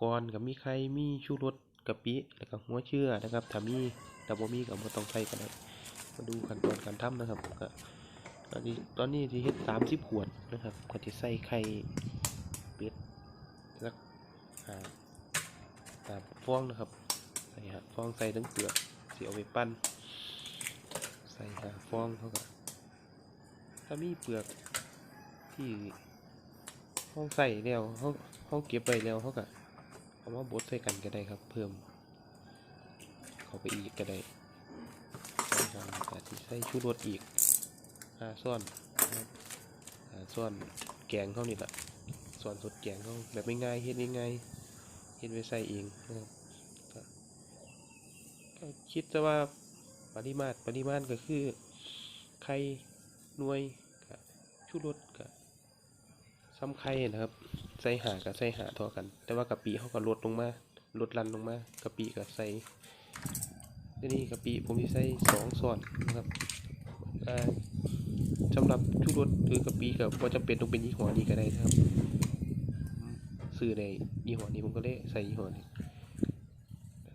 กรณ์กับมีไข่มีชูรสกะปิแล้วก็หัวเชื่อนะครับถ้ามีแต่บ่มีก็บ่ต้องใส่ก็ได้มาดูขั้นตอนการทำนะครับก็ตอนนี้ตอนนี้ที่เฮ็ด30ขวดนะครับก็จะใส่ไข่เป็ดสักหาห้าฟองนะครับ ใส่หาฟองใส่ทั้งเปลือกสิเอาไปปั้น ใส่หาฟองเท่ากับถ้ามีเปลือกที่ห้องใส่แล้วห้องห้องเก็บไปแล้วเขาก็ เอามาบดใส่กันก็ได้ครับ เพิ่ม เข้าไปอีกก็ได้ใส่กันอาจจะใส่ชูรสอีกห้าส่วนนะครับห้าส่วนแกงเขานี่แหละส่วนสดแกงเขาแบบไม่ง่ายๆเฮ็ดง่ายๆเฮ็ดไว้ใส่เองนะครับก็คิดซะว่าปริมาตรปริมาณก็คือไข่หน่วยชูรสกับซ้ำไข่นะครับ ส่หากับใส่หาเท่ากัน แต่ว่ากะปิเขาก็ลดลงมาลดลันลงมากะปิก็ใส่ที่นี่กะปิผมจะใส่สองส่วนนะครับสำหรับชูรสหรือกะปิก็บ่จำเป็นต้องเป็นยี่ห้อนี้ก็ได้นะครับซื้อในยี่ห้อนี้ผมก็เลยใส่ยี่ห้อนี้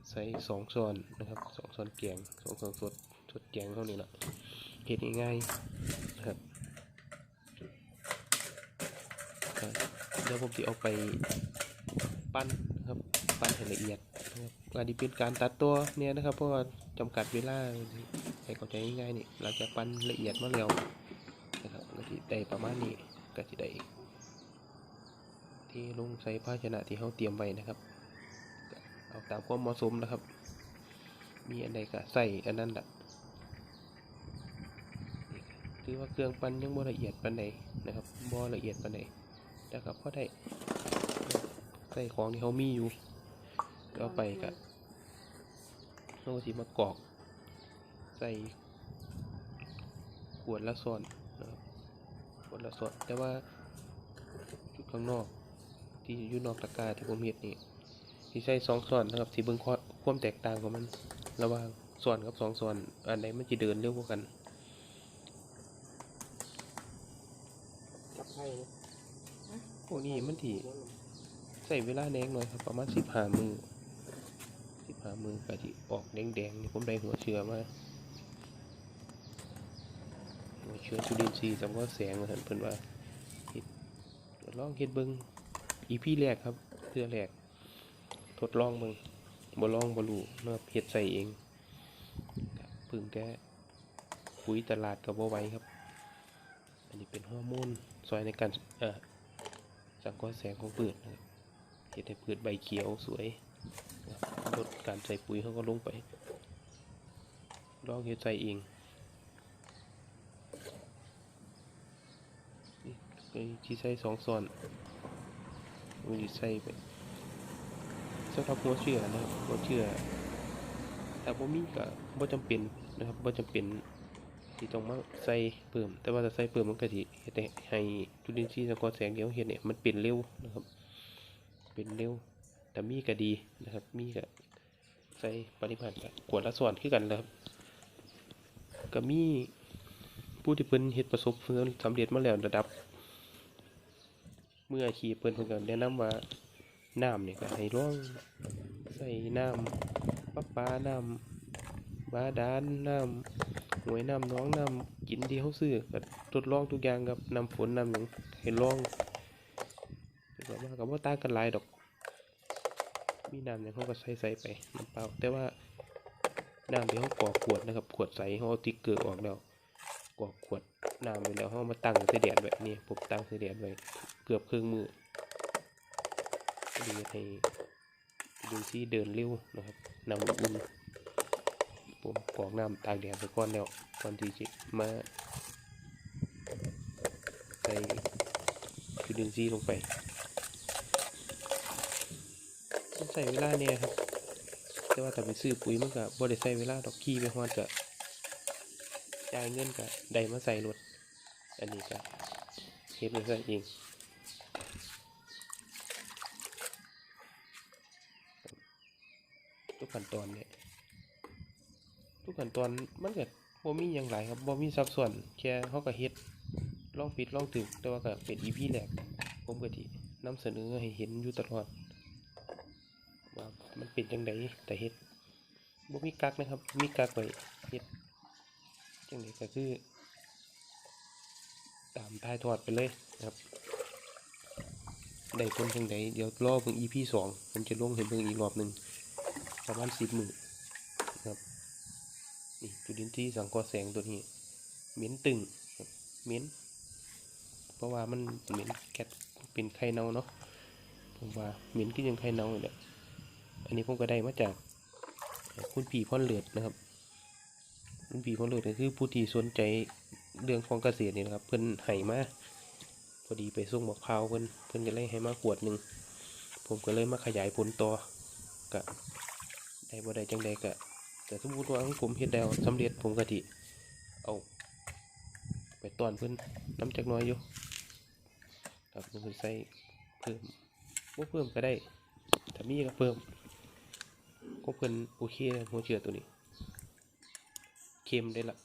ใส่สองส่วนนะครับสองส่วนแกงสองส่วนสดสดแกงเท่านี้แหละเฮ็ดง่ายๆนะครับ เดี๋ยวผมจะเอาไปปั้นครับปั้นให้ละเอียดอันนี้เป็นการตัดตัวเนี่ยนะครับ เพราะว่าจำกัดเวลาให้เข้าใจง่ายๆนี่เราจะปั้นละเอียดมาแล้วนะครับก็จะได้ประมาณนี้ก็จะได้ที่ลงใส่ภาชนะที่เขาเตรียมไว้นะครับ เอาตามความเหมาะสมนะครับ มีอันใดก็ใส่อันนั้นแหละถือว่าเครื่องปั้นยังบ่ละเอียดปานใดนะครับบ่ละเอียดปานใด แต่กับพอได้ใส่ของที่เขามีอยู่ก็ไปกับเราก็สิมากรอก ใส่ขวดละส่วนนะครับขวดละส่วนแต่ว่าจุดข้างนอก ที่อยู่นอกตะกร้าที่ผมเห็นนี่ที่ใส่สองส่วนนะครับที่เบิ่งข้อความแตกต่างของมัน ระหว่างส่วนกับสองส่วนอันไหนมันจะเดินเร็วกว่ากันกับไข่ วกนี้มันที่ใส่เวลาแดงหน่อยครับประมาณสิบห้ามือสิบห้ามือกะทิออกแดงๆนี่ผมได้หัวเชื้อมาหัวเชื้อจุลินทรีย์สำก็แสงมาเห็นเพิ่นว่าเฮ็ดทดลองเฮ็ดเบิ่งอีพี่แรกครับเทื่อแรกทดลองเบิ่งบ่ลองบ่รู้เนาะเฮ็ดใส่เองพึ่งแต่ปุ๋ยตลาดก็บ่ไหวครับ อันนี้เป็นฮอร์โมนช่วยในการเอ่อ สังเคราะห์แสงของพืชนะครับเห็ดให้พืชใบเขียวสวยลดการใส่ปุ๋ยเขาก็ลงไปลองเห็ดใส่เองไอ้ที่ใส่สองส่วนมันจะใส่ไปสำหรับหัวเชื่อนะครับหัวเชื่อแต่บ่มีก็บ่จำเป็นนะครับบ่จำเป็น ที่ต้องมาใส่เพิ่ม แต่ว่าถ้าใส่เพิ่มมันก็สิเฮ็ดให้จุลินทรีย์สังเคราะห์แสงเดียวเฮ็ดเนี่ยมันเป็นเร็วนะครับ เป็นเร็วแต่มีก็ดีนะครับ มีก็ใส่ปริมาณขวดละส่วนคือกันนะครับก็มีผู้ที่เพิ่นเฮ็ดประสบผลสำเร็จมาแล้วระดับ เมืออาชีพเพิ่นเพิ่นก็แนะนำว่าน้ำเนี่ยก็ให้ลองใส่น้ำประปาน้ำบาดาลน้ำ หวยน้ำน้องน้ำกินที่เขาซื้อก็ทดลองทุกอย่างกับน้ำฝนน้ำหยังให้ลองแต่ว่าก็บ่ต่างกันหลายดอก มีน้ำหยังเขาก็ใส่ใส่ไปน้ำเปล่าแต่ว่าน้ำที่เขากรอกขวดนะครับขวดใสเขาเอาติ๊กเกอร์ออกแล้วกรอกขวดน้ำไปแล้วเขาเอามาตั้งใส่แดดไว้นี่ผมตั้งใส่แดดไว้เกือบครึ่งมือดีให้ดูซี่เดินเร็วนะครับน้ำอุ่น ผมกรอกน้ำตากแดดไปก่อนแล้วก่อนที่จะมาใส่จุลินทรีย์ลงไปใส่เวลาเนี่ยครับ แต่ว่าถ้าไปซื้อปุ๋ยมันก็บ่ได้ใส่เวลาดอกขี้ไปฮอดก็จ่ายเงินก็ได้มาใส่รถอันนี้ก็เฮ็ดมาใส่เองทุกขั้นตอนเนี่ย ทุกขั้นตอนมันเก็บ่มีหยังหลายครับบ่มีซับซ้อนแค่เฮาก็เฮ็ดลองผิดลองถูกแต่ว่าก็เป็น EP แรกผมก็สินำเสนอให้เห็นอยู่ตลอดว่ามันเป็นจังไดแต่เฮ็ดบ่มีกักนะครับ มีกักไว้เฮ็ดจังไดก็คือ ตามทายทอดไปเลยครับได้ผลจังไดเดี๋ยวรอเบิ่ง EP สองผมจะลงให้เบิ่งอีกรอบหนึ่งประมาณสิบมื้อน นี่จุลินทรีย์สังเคราะห์แสงตัวนี้เหม็นตึงเหม็นเพราะว่ามันเหม็นแก๊สเป็นไข่เน่าเนาะผมว่าเหม็นก็ยังไข่เน่าอยู่แหละอันนี้ผมก็ได้มาจากคุณผีพ่อนเลือดนะครับคุณผีพ่อนเลือดก็คือผู้ที่สนใจเรื่องของเกษตรนี่นะครับ เพิ่นให้มาพอดีไปส่งบอกพร้าวเพิ่นเพิ่นก็เลยให้มาขวดหนึ่งผมก็เลยมาขยายผลต่อกะได้บ่ได้จังใดกะ แต่สมมติว่าของผมเฮ็ดแล้วสำเร็จผมก็สิเอา ไปต้อนเพิ่นน้ำจักน้อยอยู่ครับผมก็ใส่เพิ่มบ่เพิ่มก็ได้ถ้ามีก็เพิ่มก็เพิ่นโอเคนะหัวเชื้อตัวนี้เค็มได้ละ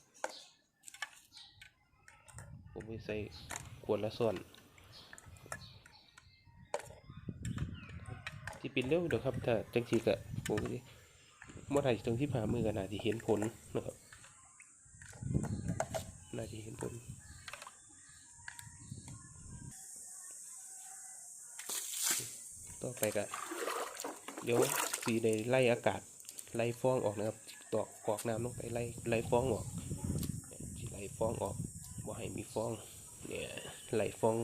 ผมไปใส่ขวดละส่วนที่ปิดเร็วเดี๋ยวครับถ้าจังสีกะผม เมื่อไหร่ตรงที่ผ่ามือกันน่าจะเห็นผลนะครับ น่าจะเห็นผลต่อไปก็เดี๋ยวสีได้ไล่อากาศไล่ฟองออกนะครับตอกกอกน้ำลงไปไล่ไล่ฟองออกไล่ฟองออกบ่าให้มีฟองเนี่ยไหลฟอง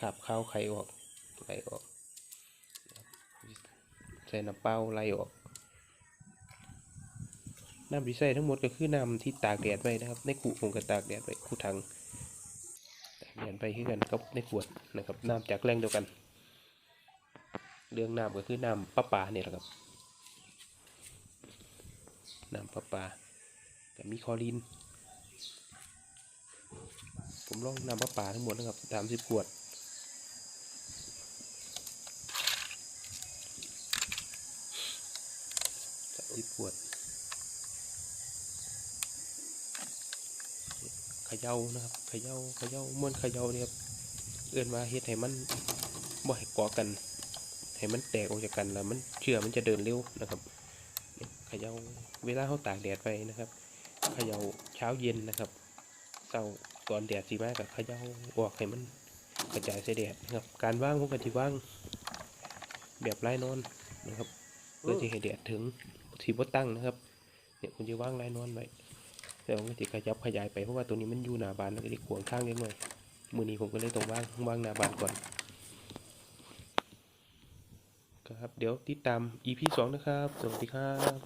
ขับข้าวไข่ออกไหลออกใส่น้ำเปล่าไหลออก น้ำที่ใส่ทั้งหมดก็คือน้ำที่ตากแดดไว้นะครับ ในขูผมก็ตากแดดไว้ขูถังตากแดดไปคือกันกับในขวดนะครับน้ำจากแหล่งเดียวกัน เรื่องน้ำก็คือน้ำประปาเนี่ยแหละครับน้ำประปาแต่มีคอรีนผมลองนำปลาปลาทั้งหมดนะครับสามสิบขวดสามสิบขวดเข ย่านะครับเขย่าเขย่าม้วนเขย่าเนี่ยครับเอื้อนมาเฮ็ดให้มันบ่ให้กาะกันให้มันแตกออกจากกันแล้วมันเชื่อมันจะเดินเร็วนะครับเขย่าเวลาเขาตากแดดไปนะครับเขย่าเช้าเย็นนะครับเศร้าก่อนแดดสีมากกับเขย่าออกให้มันกระจายใส่แดดนะครับ การว่างผมก็ที่ว่างแบบไร้นอนนะครับเพื่อที่ให้แดดถึงสีบตั้งนะครับเนี่ยคุณจะว่างไร้นอนไว้ แล้วผมก็จะขยับขยายไปเพราะว่าตัวนี้มันอยู่หน้าบานแล้วก็จะขวางข้างเล็กน้อยมือนี้ผมก็เลยตรงว่างว่างหน้าบานก่อนครับเดี๋ยวติดตาม EP สองนะครับ สวัสดีครับ